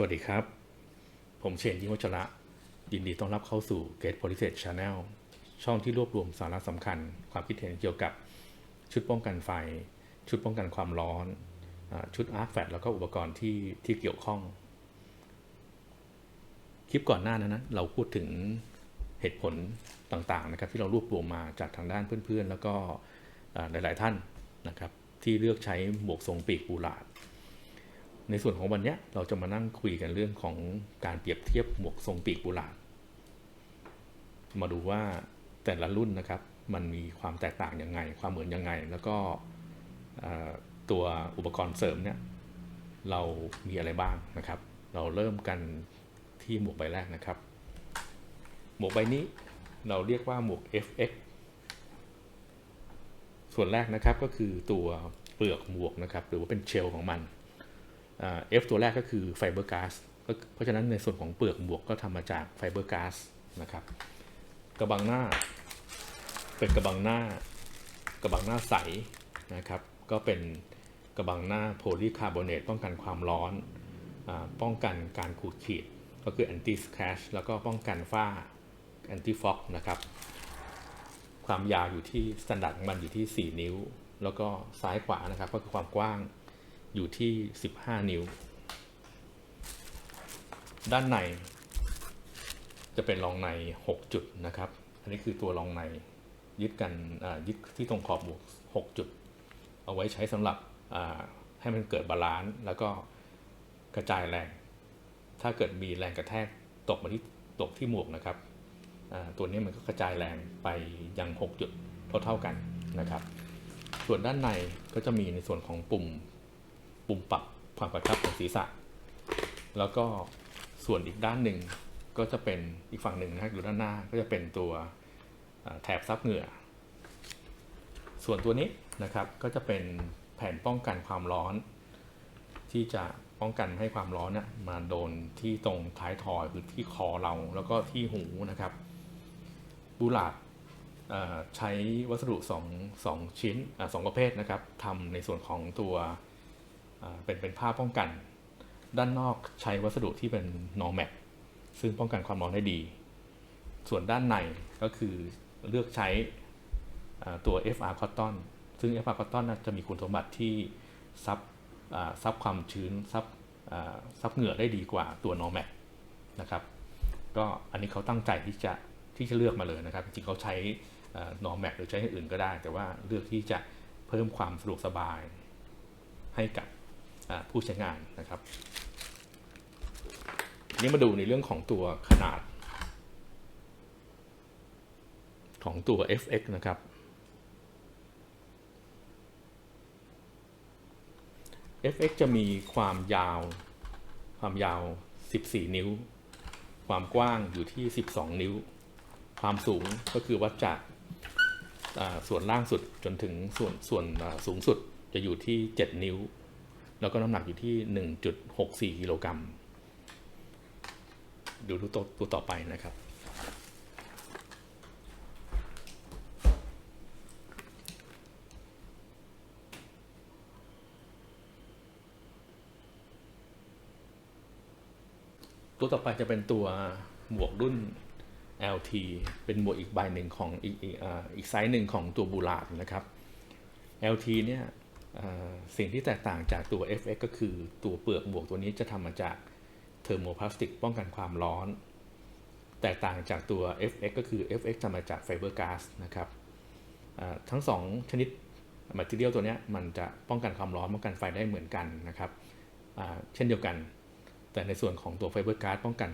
สวัสดีครับ ผมเชนยิ่งวัชระ ยินดีต้อนรับเข้าสู่ Gate Police Channel ช่องที่รวบรวมสาระสำคัญ ความคิดเห็นเกี่ยวกับชุดป้องกันไฟ ชุดป้องกันความร้อนอชุดอาร์คแฟแล้วก็อุปกรณ์ที่ที่เกี่ยวข้อง คลิปก่อนหน้านั้นนะเราพูดถึงเหตุผลต่างๆนะครับที่เรารวบรวมมาจากทางด้านเพื่อนๆ แล้วก็หลายๆท่านนะครับที่เลือกใช้หมวกทรงปีกปูหลาด ในส่วนของวันนี้เราจะมานั่งคุยกันเรื่องของการเปรียบเทียบหมวกทรงปีกบุหลาดมาดูว่าแต่ละรุ่นนะครับ มันมีความแตกต่างยังไง ความเหมือนยังไง แล้วก็ตัวอุปกรณ์เสริมเนี่ยเรามีอะไรบ้างนะครับ เราเริ่มกันที่หมวกใบแรกนะครับ หมวกใบนี้เราเรียกว่าหมวก FX ส่วนแรกนะครับก็คือตัวเปลือกหมวกนะครับ หรือว่าเป็นเชลของมัน เอ่า F ตัวแรกก็คือไฟเบอร์ก๊าซเพราะฉะนั้นในส่วนของเปลือกหมวกก็ทำมาจากไฟเบอร์ก๊าซนะครับกระบังหน้า เป็นกระบังหน้ากระบังหน้าใสนะครับ ก็เป็นกระบังหน้าโพลีคาร์บอเนตป้องกันความร้อนอป้องกันการขูดขีด ก็คือ anti scratch แล้วก็ป้องกันฝ้า anti fog นะครับ ความยาวอยู่ที่สแตนดาร์ดของมันอยู่ที่ 4 นิ้ว แล้วก็ซ้ายขวานะครับ ก็คือความกว้าง อยู่ที่ 15 นิ้ว ด้านใน จะเป็นรองใน 6 จุดนะครับ อันนี้คือตัวรองในยึดกันยึดที่ตรงขอบบวก 6 จุด เอาไว้ใช้สำหรับให้มันเกิดบาลานซ์แล้วก็กระจายแรง ถ้าเกิดมีแรงกระแทกตกมาที่ตกที่หมวกนะครับ ตัวนี้มันก็กระจายแรงไปยัง 6 จุดเท่าๆกันนะครับ ส่วนด้านในก็จะมีในส่วนของปุ่ม ปุ่มปรับความกระชับของศีรษะ แล้วก็ส่วนอีกด้านหนึ่งก็จะเป็นอีกฝั่งหนึ่งนะครับอยู่ด้านหน้าก็จะเป็นตัวแถบซับเหงื่อ ส่วนตัวนี้นะครับก็จะเป็นแผ่นป้องกันความร้อน ที่จะป้องกันให้ความร้อนเนี่ยมาโดนที่ตรงท้ายทอยหรือที่คอเราแล้วก็ที่หูนะครับบูลาดใช้วัสดุสองสองชิ้นอสองประเภทนะครับทำในส่วนของตัว เป็นเป็นผ้าป้องกัน ด้านนอกใช้วัสดุที่เป็น normax ซึ่งป้องกันความร้อนได้ดี ส่วนด้านในก็คือเลือกใช้ตัว FR cotton ซึ่ง FR cotton น่ะจะมีคุณสมบัติที่ซับซับความชื้นซับซับเหงื่อได้ดีกว่าตัว normax นะครับ ก็อันนี้เขาตั้งใจที่จะที่จะเลือกมาเลยนะครับ จริงเขาใช้อ่า normax หรือใช้อื่นก็ได้ แต่ว่าเลือกที่จะเพิ่มความสะดวกสบายให้กับ ผู้ใช้งานนะครับนี้มาดูในเรื่องของตัวขนาด ของตัว FX นะครับ FX จะมีความยาว ความยาว 14 นิ้ว ความกว้างอยู่ที่ 12 นิ้ว ความสูงก็คือวัดจากส่วนล่างสุดจนถึงส่วนส่วนสูงสุดจะอยู่ที่ 7 นิ้ว แล้วก็น้ำหนักอยู่ที่ 1.64กิโลกรัมดูดูตัวตัวต่อไปนะครับ ตัวต่อไปจะเป็นตัวหมวกรุ่น LT เป็นหมวกอีกใบหนึ่งของอีกอีกอีกไซส์หนึ่งของตัวบูลาดนะครับ LT เนี่ย สิ่งที่แตกต่างจากตัว FX ก็คือตัวเปลือกหมวกตัวนี้จะทำมาจากเทอร์โมพลาสติกป้องกันความร้อน แตกต่างจากตัว FX ก็คือ FX ทำมาจากไฟเบอร์ก๊าซนะครับทั้งสองชนิด m a t e r i a l ตัวนี้มันจะป้องกันความร้อนป้องกันไฟได้เหมือนกันนะครับเช่นเดียวกัน แต่ในส่วนของตัวไฟเบอร์ก๊าซป้องกัน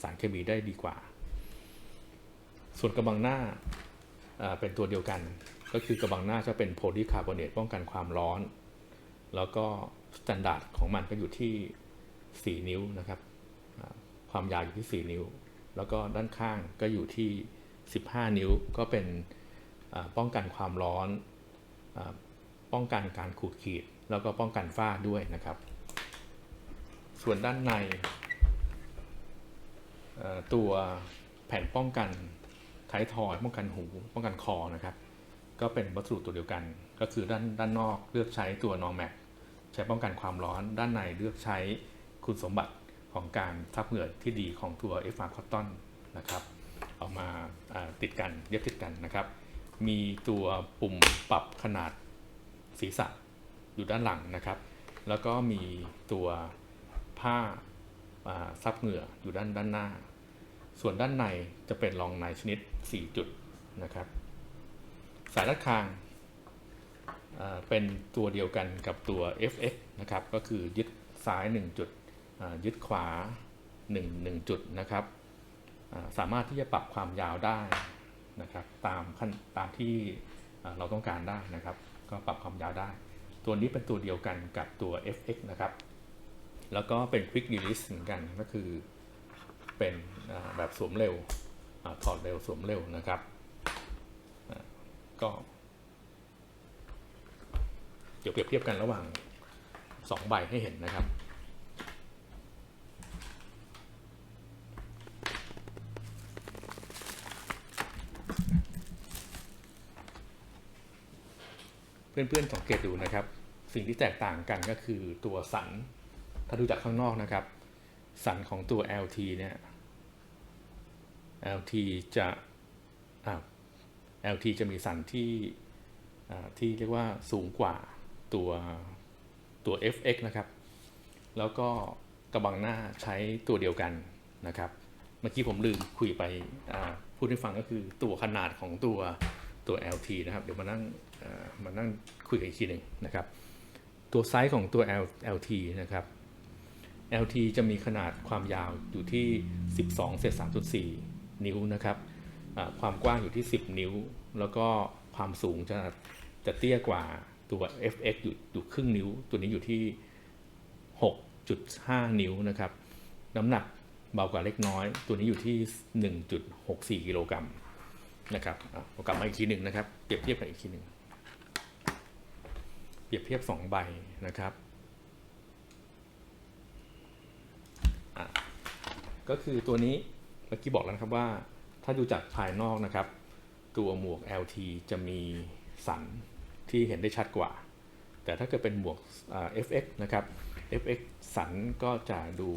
สารเคมีได้ดีกว่า ส่วนกระบังหน้าเป็นตัวเดียวกัน ก็คือกระบังหน้าจะเป็นโพลีคาร์บอเนตป้องกันความร้อน แล้วก็สแตนดาร์ดของมันก็อยู่ที่ 4 นิ้วนะครับ ความยาวอยู่ที่ 4 นิ้ว แล้วก็ด้านข้างก็อยู่ที่ 15 นิ้วก็เป็นป้องกันความร้อน ป้องกันการขูดขีด แล้วก็ป้องกันฝ้าด้วยนะครับ ส่วนด้านในตัวแผ่นป้องกันท้ายทอยป้องกันหู ป้องกันคอนะครับ ก็เป็นวัสดุตัวเดียวกัน ก็คือด้านด้านนอกเลือกใช้ตัว normax ใช้ป้องกันความร้อนด้านในเลือกใช้คุณสมบัติของการซับเหงื่อที่ดีของตัว f r Cotton นนะครับเอามาาติดกันเย็บติดกันนะครับ มีตัวปุ่มปรับขนาดศีรษะอยู่ด้านหลังนะครับ แล้วก็มีตัวผ้าอ่าซับเหงื่ออยู่ด้านด้านหน้า ส่วนด้านในจะเป็นรองในชนิด 4 จุดนะครับ สายรัดคางเป็นตัวเดียวกันกับตัว FX นะครับ ก็คือยึดซ้าย 1 จุดยึดขวา 1 1 จุดนะครับ สามารถที่จะปรับความยาวได้นะครับตามขั้นตามที่เราต้องการได้นะครับ ก็ปรับความยาวได้ ตัวนี้เป็นตัวเดียวกันกับตัว FX นะครับ แล้วก็เป็น Quick Release เหมือนกันก็คือเป็นแบบสวมเร็วถอดเร็วสวมเร็วนะครับ ก็เดี๋ยวเปรียบเทียบกันระหว่าง2ใบให้เห็นนะครับ เพื่อนๆสังเกตดูนะครับ สิ่งที่แตกต่างกันก็คือตัวสันถ้าดูจากข้างนอกนะครับ สันของตัว LT เนี่ย LT จะอ่า LT จะมีสันที่ที่เรียกว่าสูงกว่าตัวตัว FX นะครับ แล้วก็กระบังหน้าใช้ตัวเดียวกันนะครับ เมื่อกี้ผมลืมคุยไปพูดให้ฟังก็คือตัวขนาดของตัวตัว LT นะครับ เดี๋ยวมานั่งมานั่งคุยกันอีกทีหนึ่งนะครับ ตัวไซส์ของตัว LT นะครับ LT จะมีขนาดความยาวอยู่ที่ 12เศษ3.4 นิ้วนะครับ ความกว้างอยู่ที่ 10 นิ้ว แล้วก็ความสูงจะจะเตี้ยกว่าตัว FX อยู่อยู่ครึ่งนิ้ว ตัวนี้อยู่ที่ 6.5 นิ้วนะครับ น้ำหนักเบากว่าเล็กน้อย ตัวนี้อยู่ที่ 1.64 กิโลกรัมนะครับเอากลับมาอีกทีหนึ่งนะครับ เปรียบเทียบกันอีกทีหนึ่งเปรียบเทียบ 2 ใบนะครับก็คือตัวนี้เมื่อกี้บอกแล้วนะครับว่า ถ้าดูจากภายนอกนะครับ ตัวหมวก LT จะมีสันที่เห็นได้ชัดกว่า แต่ถ้าเกิดเป็นหมวก FX นะครับ FX สันก็จะดู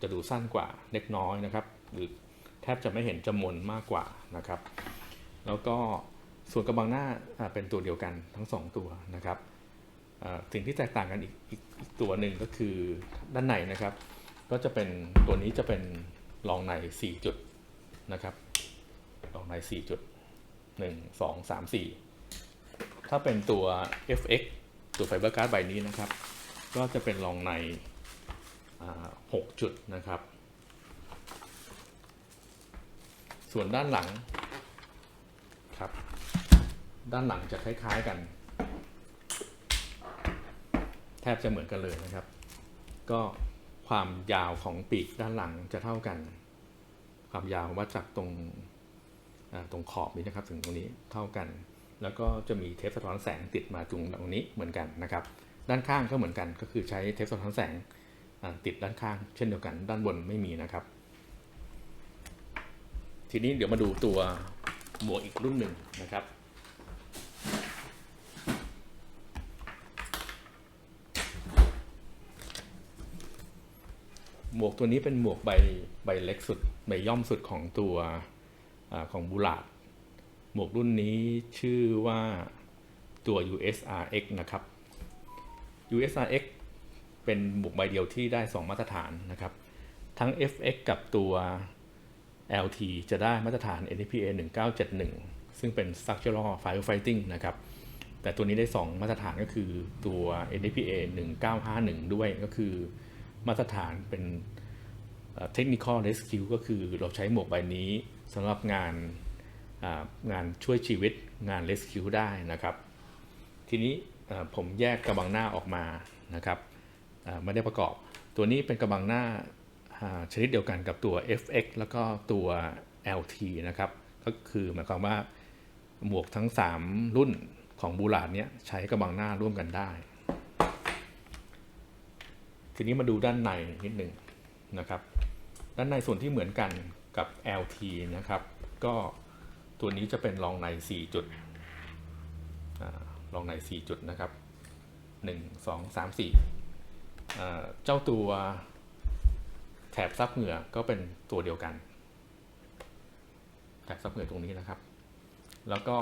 จะดูสั้นกว่าเล็กน้อยนะครับ หรือแทบจะไม่เห็นจำนมากกว่านะครับ แล้วก็ส่วนกระบังหน้าเป็นตัวเดียวกันทั้ง 2 ตัวนะครับสิ่งที่แตกต่างกันอีกอกอีกตัวหนึ่งก็คือด้านในนะครับ ก็จะเป็นตัวนี้จะเป็นรองใน 4 จุด นะครับรองใน 4 จุด 1 2 3 4 ถ้าเป็นตัว FX ตัวไฟเบอร์การ์ดใบนี้นะครับ ก็จะเป็นรองใน 6 จุดนะครับ ส่วนด้านหลังครับ ด้านหลังจะคล้ายๆกัน แทบจะเหมือนกันเลยนะครับ ก็ความยาวของปีกด้านหลังจะเท่ากัน ความยาววัดจากตรงตรงขอบนี้นะครับ ถึงตรงนี้เท่ากัน แล้วก็จะมีเทปสะท้อนแสงติดมาตรงตรงนี้เหมือนกันนะครับ ด้านข้างก็เหมือนกัน ก็คือใช้เทปสะท้อนแสงติดด้านข้าง เช่นเดียวกัน ด้านบนไม่มีนะครับ ทีนี้เดี๋ยวมาดูตัวหมวกอีกรุ่นหนึ่งนะครับ หมวกตัวนี้เป็นหมวกใบใบเล็กสุดใบย่อมสุดของตัวอของบูลาดหมวกรุ่นนี้ชื่อว่าตัว USRX นะครับ USRX เป็นหมวกใบเดียวที่ได้ 2 มาตรฐานนะครับ ทั้ง FX กับตัว LT จะได้มาตรฐาน NPA1971 ซึ่งเป็น Structural Firefighting นะครับ แต่ตัวนี้ได้ 2 มาตรฐานก็คือตัว NPA1951 ด้วยก็คือ มาตรฐานเป็นเอ่อ Technical Rescue ก็คือเราใช้หมวกใบนี้สำหรับงานงานช่วยชีวิตงาน Rescue ได้นะครับ ทีนี้ผมแยกกระบังหน้าออกมานะครับไม่ได้ประกอบ ตัวนี้เป็นกระบังหน้าอ่าชนิดเดียวกันกับตัว FX แล้วก็ตัว LT นะครับ ก็คือหมายความว่าหมวกทั้ง 3 รุ่นของบูลาดเนี้ยใช้กระบังหน้าร่วมกันได้ ทีนี้มาดูด้านในนิดหนึ่งนะครับ ด้านในส่วนที่เหมือนกันกับ LT นะครับ ก็ตัวนี้จะเป็นรองใน 4 จุดรองใน 4 จุดนะครับ 1 2 3 4อ่าเจ้าตัวแถบซับเหงื่อก็เป็นตัวเดียวกัน แถบซับเหงื่อตรงนี้นะครับ แล้วก็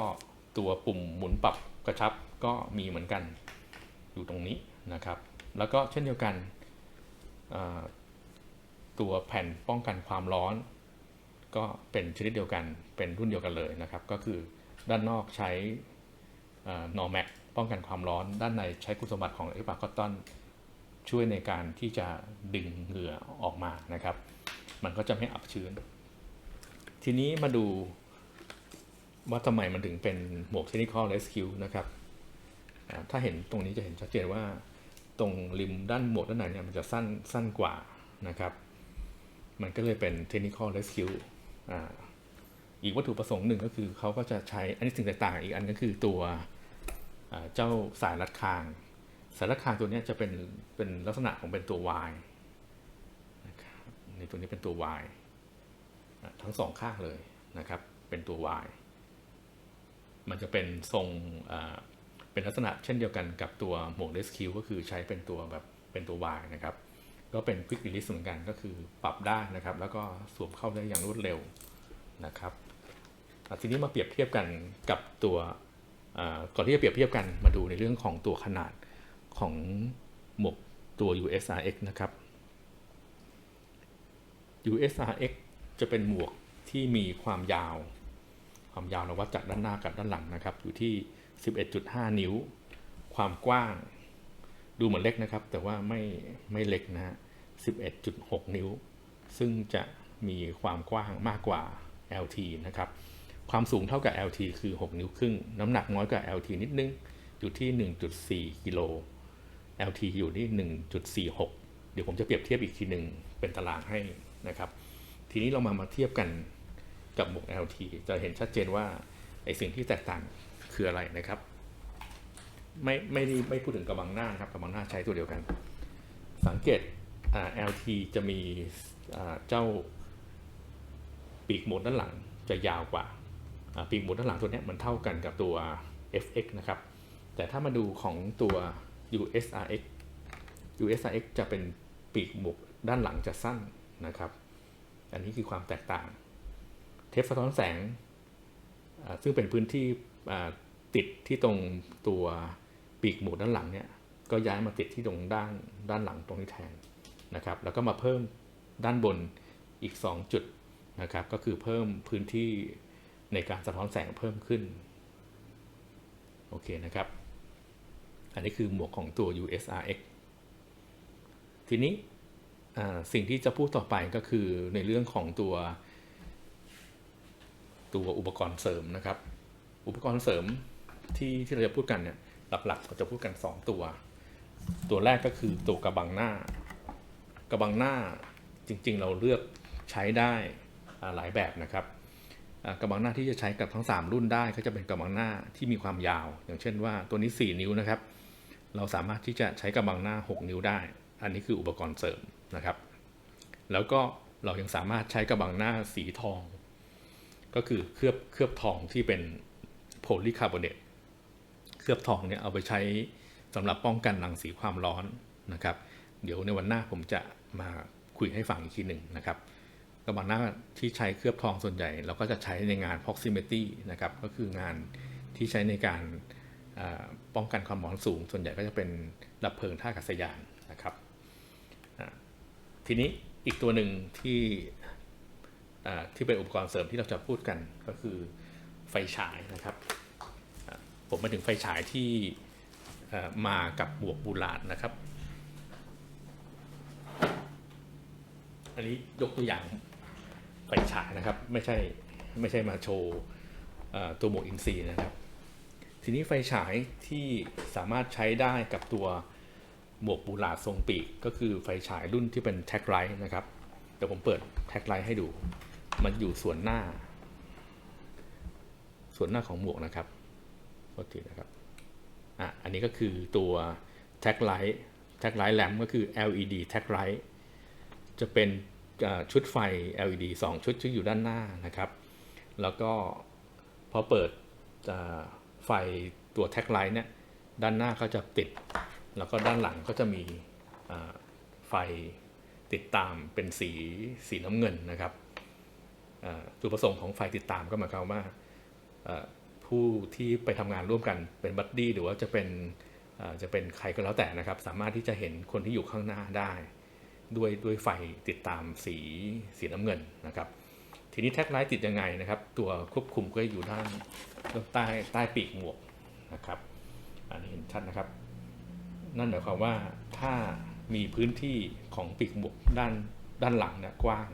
ตัวปุ่มหมุนปรับกระชับก็มีเหมือนกันอยู่ตรงนี้นะครับ แล้วก็เช่นเดียวกัน ตัวแผ่นป้องกันความร้อน ก็เป็นชนิดเดียวกันเป็นรุ่นเดียวกันเลยนะครับ ก็คือด้านนอกใช้นอร์แมกป้องกันความร้อน ด้านในใช้คุณสมบัติของเอปาคอตตอนช่วยในการที่จะดึงเหงื่อออกมานะครับ มันก็จะไม่อับชื้น ทีนี้มาดูว่าทำไมมันถึงเป็นหมวก Technical Rescue นะครับ ถ้าเห็นตรงนี้จะเห็นชัดเจนว่า ตรงริมด้านหมวกด้านในเนี่ยมันจะสั้นสั้นกว่านะครับ มันก็เลยเป็น Technical Rescue อ่าอีกวัตถุประสงค์หนึ่งก็คือเขาก็จะใช้อันนี้สิ่งตกต่างอีกอันก็คือตัวเจ้าสายรัดคาง สายรัดคางตัวนี้จะเป็นเป็นลักษณะของเป็นตัว Y นะครับในตัวนี้เป็นตัว Y อะทั้งสองข้างเลยนะครับ เป็นตัว Y มันจะเป็นทรงอ เป็นลักษณะเช่นเดียวกันกับตัวหมวก Rescue ก็คือใช้เป็นตัวแบบเป็นตัว Y นะครับ ก็เป็น Quick Release เหมือนกันก็คือปรับได้นะครับ แล้วก็สวมเข้าได้อย่างรวดเร็วนะครับทีนี้มาเปรียบเทียบกันกับตัวก่อนที่จะเปรียบเทียบกันมาดูในเรื่องของตัวขนาดของหมวกตัว USRX นะครับ USRX จะเป็นหมวกที่มีความยาว ความยาวเราวัดจากด้านหน้ากับด้านหลังนะครับ อยู่ที่ 11.5 นิ้ว ความกว้าง ดูเหมือนเล็กนะครับ แต่ว่าไม่ไม่เล็กนะฮะ 11.6 นิ้ว ซึ่งจะมีความกว้างมากกว่า LT นะครับ ความสูงเท่ากับ LT คือ 6 นิ้วครึ่ง น้ำหนักน้อยกว่า LT นิดนึง อยู่ที่ 1.4 กิโล LT อยู่ที่ 1.46 เดี๋ยวผมจะเปรียบเทียบอีกทีหนึ่งเป็นตารางให้นะครับ ทีนี้เรามามาเทียบกันกับหมวก LT จะเห็นชัดเจนว่าไอสิ่งที่แตกต่าง คืออะไรนะครับ ไม่ไม่ได้ไม่พูดถึงกระบังหน้านะครับกระบังหน้าใช้ตัวเดียวกัน สังเกตอ่า LT จะมีอ่าเจ้าปีกหมุนด้านหลังจะยาวกว่าอ่าปีกหมุนด้านหลังตัวนี้มันเท่ากันกับตัว FX นะครับ แต่ถ้ามาดูของตัว USRX USRX จะเป็นปีกหมุกด้านหลังจะสั้นนะครับ อันนี้คือความแตกต่าง เทปสะท้อนแสงซึ่งเป็นพื้นที่ ติดที่ตรงตัวปีกหมุดด้านหลังเนี่ยก็ย้ายมาติดที่ตรงด้านด้านหลังตรงนี้แทนนะครับ แล้วก็มาเพิ่มด้านบนอีก 2 จุดนะครับ ก็คือเพิ่มพื้นที่ในการสะท้อนแสงเพิ่มขึ้น โอเคนะครับ อันนี้คือหมวกของตัว USRX ทีนี้สิ่งที่จะพูดต่อไปก็คือในเรื่องของตัว ตัวอุปกรณ์เสริมนะครับ อุปกรณ์เสริม ที่ที่เราจะพูดกันเนี่ยหลักๆเราจะพูดกัน 2 ตัว ตัวแรกก็คือตัวกระบังหน้ากระบังหน้าจริงๆ เราเลือกใช้ได้หลายแบบนะครับกระบังหน้าที่จะใช้กับทั้ง 3 รุ่นได้ก็จะเป็นกระบังหน้าที่มีความยาว อย่างเช่นว่าตัวนี้ 4 นิ้วนะครับ เราสามารถที่จะใช้กระบังหน้า 6 นิ้วได้ อันนี้คืออุปกรณ์เสริมนะครับ แล้วก็เรายังสามารถใช้กระบังหน้าสีทอง ก็คือเคลือบเคลือบทองที่เป็นโพลีคาร์บอเนต เคลือบทองเนี่ยเอาไปใช้สำหรับป้องกันรังสีความร้อนนะครับ เดี๋ยวในวันหน้าผมจะมาคุยให้ฟังอีกทีหนึ่งนะครับกระบังหน้าที่ใช้เคลือบทองส่วนใหญ่ เราก็จะใช้ในงาน proximity นะครับก็คืองานที่ใช้ในการป้องกันความร้อนสูง ส่วนใหญ่ก็จะเป็นดับเพลิงท่าอากาศยานนะครับทีนี้อีกตัวหนึ่งที่ที่เป็นอุปกรณ์เสริมที่เราจะพูดกันก็คือไฟฉายนะครับ ผมมาถึงไฟฉายที่มากับหมวกบูลาดนะครับ อันนี้ยกตัวอย่างไฟฉายนะครับ ไม่ใช่ไม่ใช่มาโชว์ตัวหมวกอินซีนะครับ ทีนี้ไฟฉายที่สามารถใช้ได้กับตัวหมวกบูลาดทรงปีกก็คือไฟฉายรุ่นที่เป็นแท็กไลท์นะครับ เดี๋ยวผมเปิดแท็กไลท์ให้ดู มันอยู่ส่วนหน้า ส่วนหน้าของหมวกนะครับ โทษทีนะครับอะอันนี้ก็คือตัวแท็กไลท์แท็กไลท์แลมก็คือ LED แท็กไลท์จะเป็นชุดไฟ LED 2 ชุดที่อยู่ด้านหน้านะครับ แล้วก็พอเปิดไฟตัวแท็กไลท์เนี่ยด้านหน้าก็จะติด แล้วก็ด้านหลังก็จะมีไฟติดตามเป็นสีสีน้ำเงินนะครับอ่าจุดประสงค์ของไฟติดตามก็หมายความว่า ผู้ที่ไปทำงานร่วมกันเป็นบัดดี้หรือว่าจะเป็นจะเป็นใครก็แล้วแต่นะครับ สามารถที่จะเห็นคนที่อยู่ข้างหน้าได้ ด้วยด้วยไฟติดตามสีสีน้ำเงินนะครับ ทีนี้แท็กไลท์ติดยังไงนะครับ ตัวควบคุมก็อยู่ด้านใต้ใต้ปีกหมวกนะครับ อันนี้เห็นชัดนะครับ นั่นหมายความว่าถ้ามีพื้นที่ของปีกหมวกด้านด้านหลังเนี่ยกว้าง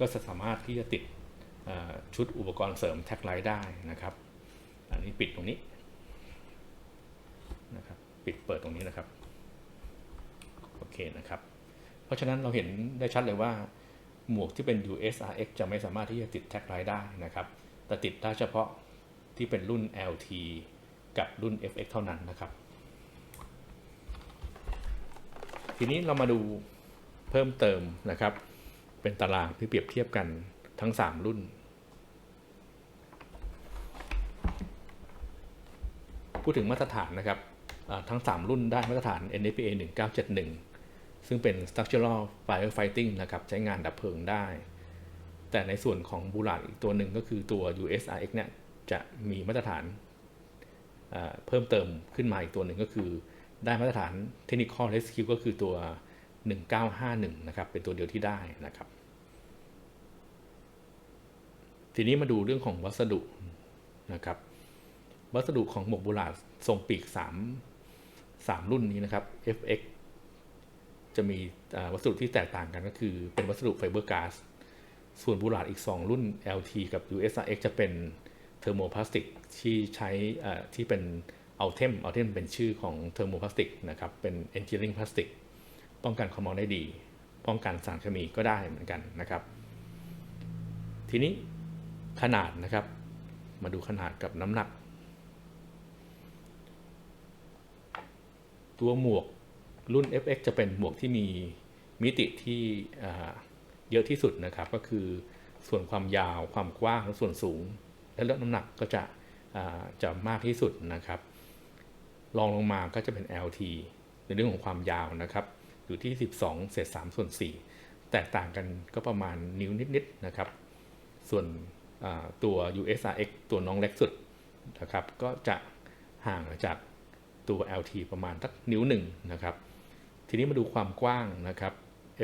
ก็จะสามารถที่จะติดชุดอุปกรณ์เสริมแท็กไลท์ได้นะครับ อันนี้ปิดตรงนี้นะครับปิดเปิดตรงนี้นะครับโอเคนะครับ เพราะฉะนั้นเราเห็นได้ชัดเลยว่า หมวกที่เป็น USRX จะไม่สามารถที่จะติดแท็กไลท์ได้นะครับแต่ติดได้เฉพาะที่เป็นรุ่น LT กับรุ่น FX เท่านั้นนะครับ ทีนี้เรามาดูเพิ่มเติมนะครับ เป็นตารางที่เปรียบเทียบกันทั้ง 3 รุ่น พูดถึงมาตรฐานนะครับทั้ง 3 รุ่นได้มาตรฐาน NFPA 1971 ซึ่งเป็น structural firefighting นะครับใช้งานดับเพลิงได้ แต่ในส่วนของบูราดอีกตัวหนึ่งก็คือตัว USRX เนี่ยจะมีมาตรฐานเพิ่มเติมขึ้นมาอีกตัวหนึ่งก็คือ ได้มาตรฐาน technical rescue ก็คือตัว 1951 นะครับ เป็นตัวเดียวที่ได้นะครับ ทีนี้มาดูเรื่องของวัสดุนะครับ วัสดุของหมวกบูราทรงปีก 3 3 รุ่นนี้นะครับ FX จะมีวัสดุที่แตกต่างกันก็คือเป็นวัสดุไฟเบอร์ก๊าซส่วนบูราดอีก 2 รุ่น LT กับ USRX จะเป็นเทอร์โมพลาสติกที่ใช้ที่เป็นเอาเทมเอาเทมเป็นชื่อของเทอร์โมพลาสติกนะครับ เป็นเอนจิเนียริงพลาสติกป้องกันความร้อนได้ดี ป้องกันสารเคมีก็ได้เหมือนกันนะครับ ทีนี้ขนาดนะครับ มาดูขนาดกับน้ำหนัก ตัวหมวกรุ่น FX จะเป็นหมวกที่มีมิติที่เยอะที่สุดนะครับ ก็คือส่วนความยาวความกว้างและส่วนสูง และเรื่องน้ำหนักก็จะจะมากที่สุดนะครับรองลงมาก็จะเป็น LT ในเรื่องของความยาวนะครับ อยู่ที่ 12 เศษ3ส่วน 4 แตกต่างกันก็ประมาณนิ้วนิดๆนะครับ ส่วนตัว USRX ตัวน้องเล็กสุดนะครับ ก็จะห่างจาก ตัว LT ประมาณสักนิ้วหนึ่งนะครับ ทีนี้มาดูความกว้างนะครับ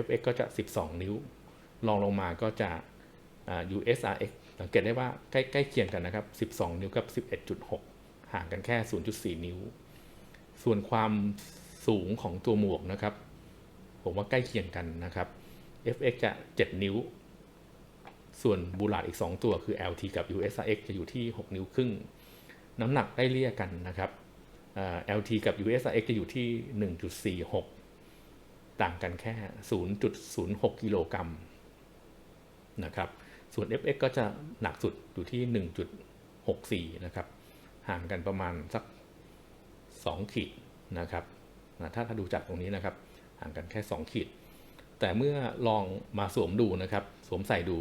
FX ก็จะ 12 นิ้ว ลองลงมาก็จะ USRX สังเกตได้ว่าใกล้ใกล้เคียงกันนะครับ 12 นิ้วกับ 11.6 ห่างกันแค่ 0.4 นิ้ว ส่วนความสูงของตัวหมวกนะครับ ผมว่าใกล้เคียงกันนะครับ FX จะ 7 นิ้ว ส่วนบูราดอีก 2 ตัวคือ LT กับ USRX จะอยู่ที่ 6 นิ้วครึ่ง น้ำหนักได้เลี่ยกันนะครับ LT กับ USRX จะอยู่ที่ 1.46 ต่างกันแค่ 0.06 กิโลกรัมนะครับ ส่วน FX ก็จะหนักสุดอยู่ที่ 1.64 นะครับ ห่างกันประมาณสัก 2 ขีดนะครับ ถ้าถ้าดูจากตรงนี้นะครับ ห่างกันแค่ 2 ขีด แต่เมื่อลองมาสวมดูนะครับ สวมใส่ดู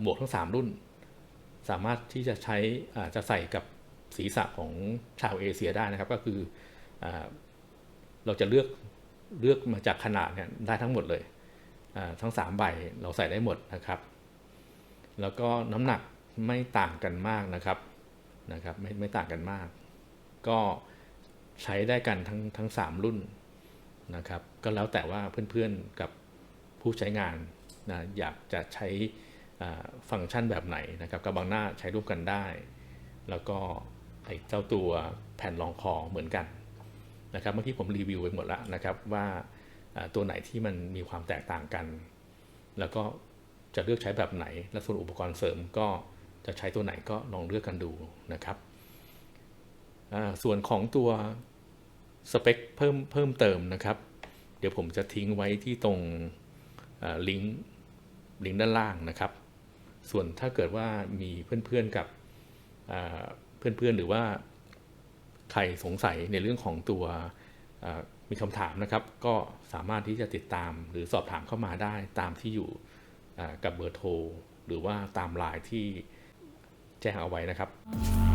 หมวกทั้ง 3 รุ่น สามารถที่จะใช้จะใส่กับ ศีรษะของชาวเอเชียได้นะครับ ก็คืออเราจะเลือกเลือกมาจากขนาดเนี่ยได้ทั้งหมดเลยทั้ง 3 ใบเราใส่ได้หมดนะครับ แล้วก็น้ำหนักไม่ต่างกันมากนะครับนะครับไม่ไม่ต่างกันมาก ก็ใช้ได้กันทั้งทั้ง 3 รุ่นนะครับ ก็แล้วแต่ว่าเพื่อนๆกับผู้ใช้งานนะอยากจะใช้ฟังก์ชันแบบไหนนะครับกับบางหน้าใช้ร่วมกันได้ แล้วก็ อ้เจ้าตัวแผ่นรองคอเหมือนกันนะครับเมื่อกี้ผมรีวิวไปหมดแล้วนะครับว่าตัวไหนที่มันมีความแตกต่างกัน แล้วก็จะเลือกใช้แบบไหน และส่วนอุปกรณ์เสริมก็จะใช้ตัวไหนก็ลองเลือกกันดูนะครับส่วนของตัวสเปคเพิ่มเพิ่มเติมนะครับ เดี๋ยวผมจะทิ้งไว้ที่ตรงลิงก์ลิงก์ด้านล่างนะครับ ส่วนถ้าเกิดว่ามีเพื่อนๆกับ เพื่อนๆ หรือว่าใครสงสัยในเรื่องของตัวมีคำถามนะครับ ก็สามารถที่จะติดตามหรือสอบถามเข้ามาได้ตามที่อยู่กับเบอร์โทร หรือว่าตามไลน์ที่แจ้งเอาไว้นะครับ